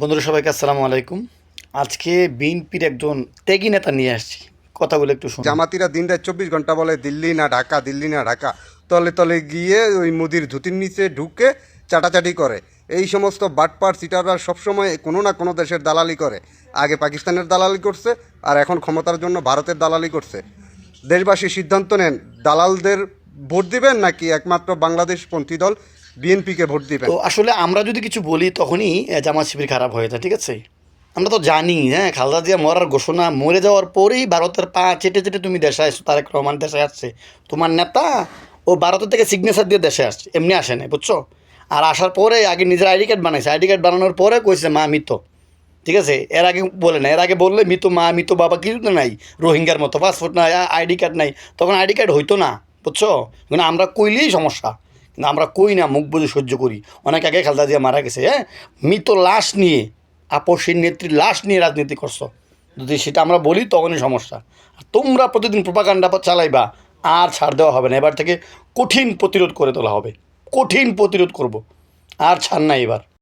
বন্ধুরা সবাইকে আসসালামু আলাইকুম। আজকে বিএনপির একজন ত্যাগী নেতা নিয়ে আসছি। কথাগুলো একটু শুনুন। জামাতিরা দিন রাত চব্বিশ ঘণ্টা বলে, দিল্লি না ঢাকা, দিল্লি না ঢাকা। তলে তলে গিয়ে ওই মুদির ধুতির নিচে ঢুকে চাটাচাটি করে। এই সমস্ত বাটপার সিটাররা সবসময় কোনো না কোনো দেশের দালালি করে। আগে পাকিস্তানের দালালি করছে, আর এখন ক্ষমতার জন্য ভারতের দালালি করছে। দেশবাসী সিদ্ধান্ত নেন, দালালদের ভোট দিবেন নাকি একমাত্র বাংলাদেশপন্থী দল বিএনপিকে ভোট দিবেন। তো আসলে আমরা যদি কিছু বলি, তখনই জামাত শিবির খারাপ হয়ে যায়, ঠিক আছে? আমরা তো জানি হ্যাঁ খালদা জিয়া মরার ঘোষণা, মরে যাওয়ার পরেই ভারতের পা চেটে চেটে তুমি দেশে আসছো, তারেক রহমান দেশে আসছে। তোমার নেতা, ও ভারতের থেকে সিগনেচার দিয়ে দেশে আসছে, এমনি আসে নাই, বুঝছ? আর আসার পরে আগে নিজের আইডি কার্ড বানাইছে, আইডি কার্ড বানানোর পরে কইছে মা মৃত, ঠিক আছে? এর আগে বলে না এর আগে বললে মৃত মা, মৃত বাবা কিছু তো নাই, রোহিঙ্গার মতো, পাসপোর্ট নাই, আইডি কার্ড নাই, তখন আইডি কার্ড হইতো না, বুঝছ? কিন্তু আমরা কইলেই সমস্যা। কিন্তু আমরা কই না মুখ বুঝে সহ্য করি। অনেক আগে খালদা দিয়ে মারা গেছে হ্যাঁ? মৃত লাশ নিয়ে আপসের নেত্রীর লাশ নিয়ে রাজনীতি করছ। যদি সেটা আমরা বলি, তখনই সমস্যা। আর তোমরা প্রতিদিন প্রপাকাণ্ডা চালাইবা, আর ছাড় দেওয়া হবে না। এবার থেকে কঠিন প্রতিরোধ করে তোলা হবে। কঠিন প্রতিরোধ করব, আর ছাড় না এবার।